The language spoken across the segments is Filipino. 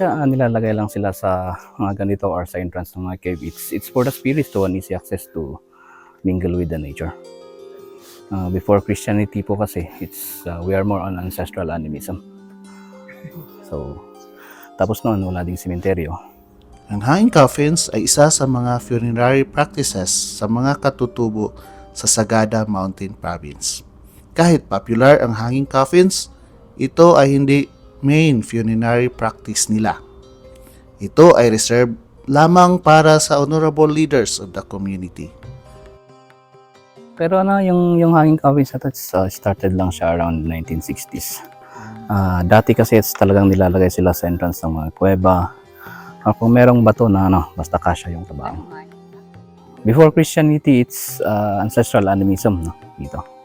siya ah, nilalagay lang sila sa mga ganito or sa entrance ng mga cave. It's, it's for the spirits to an easy access to mingle with the nature. Uh, before Christianity po kasi, it's, uh, we are more on ancestral animism. So, tapos noon, wala ding sementeryo. Ang hanging coffins ay isa sa mga funerary practices sa mga katutubo sa Sagada Mountain Province. Kahit popular ang hanging coffins, ito ay hindi main funerary practice nila. Ito ay reserved lamang para sa honorable leaders of the community. Pero ano, yung, yung hanging coffins na uh, started lang siya around 1960s. Ah, dati kasi it's talagang nilalagay sila sa entrance ng mga kuweba. Ah, kung merong bato na ano, basta kasya yung tabang. Before Christianity, it's uh, ancestral animism no, dito.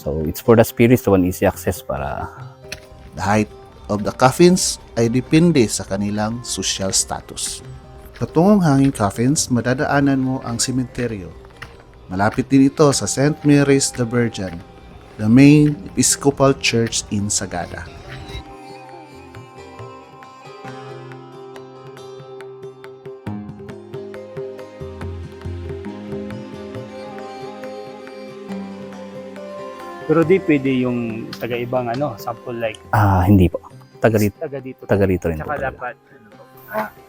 So, it's for the spirits to an easy access para The height of the coffins ay depende sa kanilang social status. Patungong hanging coffins, madadaanan mo ang sementeryo. Malapit din ito sa St. Mary's the Virgin, the main Episcopal Church in Sagada. Pero di pwede yung taga-ibang ano, sample like ah hindi po. Taga rito, taga dito. taga rito rin po. Tsaka talaga. dapat ano po,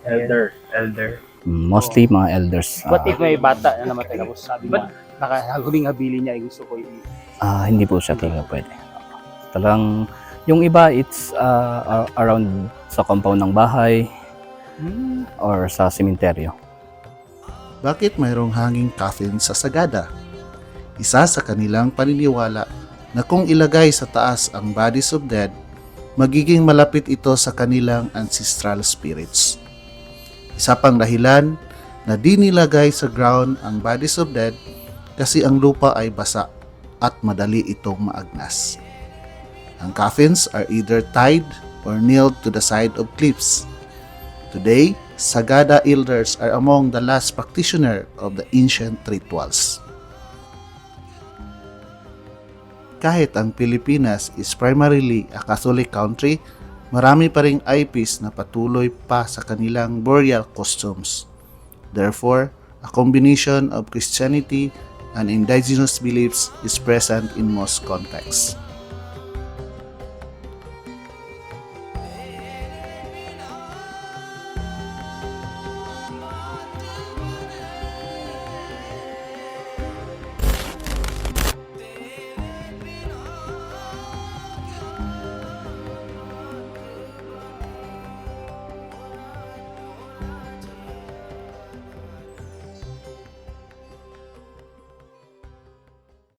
elder, elder. Mm, Mostly mga elders. What Ah, if may bata na namatay tapos sabi niya, nakahuling habili niya, ay gusto ko i- Ah, hindi po siya talaga pwede. Talagang yung iba it's ah, ar- around sa compound ng bahay Hmm, or sa sementeryo. Bakit mayroong hanging coffin sa Sagada? Isa sa kanilang paniniwala na kung ilagay sa taas ang bodies of dead, magiging malapit ito sa kanilang ancestral spirits. Isa pang dahilan na di nilagay sa ground ang bodies of dead kasi ang lupa ay basa at madali itong maagnas. Ang coffins are either tied or nailed to the side of cliffs. Today, Sagada elders are among the last practitioner of the ancient rituals. Kahit ang Pilipinas is primarily a Catholic country, marami pa ring IPs na patuloy pa sa kanilang burial costumes. Therefore, a combination of Christianity and indigenous beliefs is present in most contexts.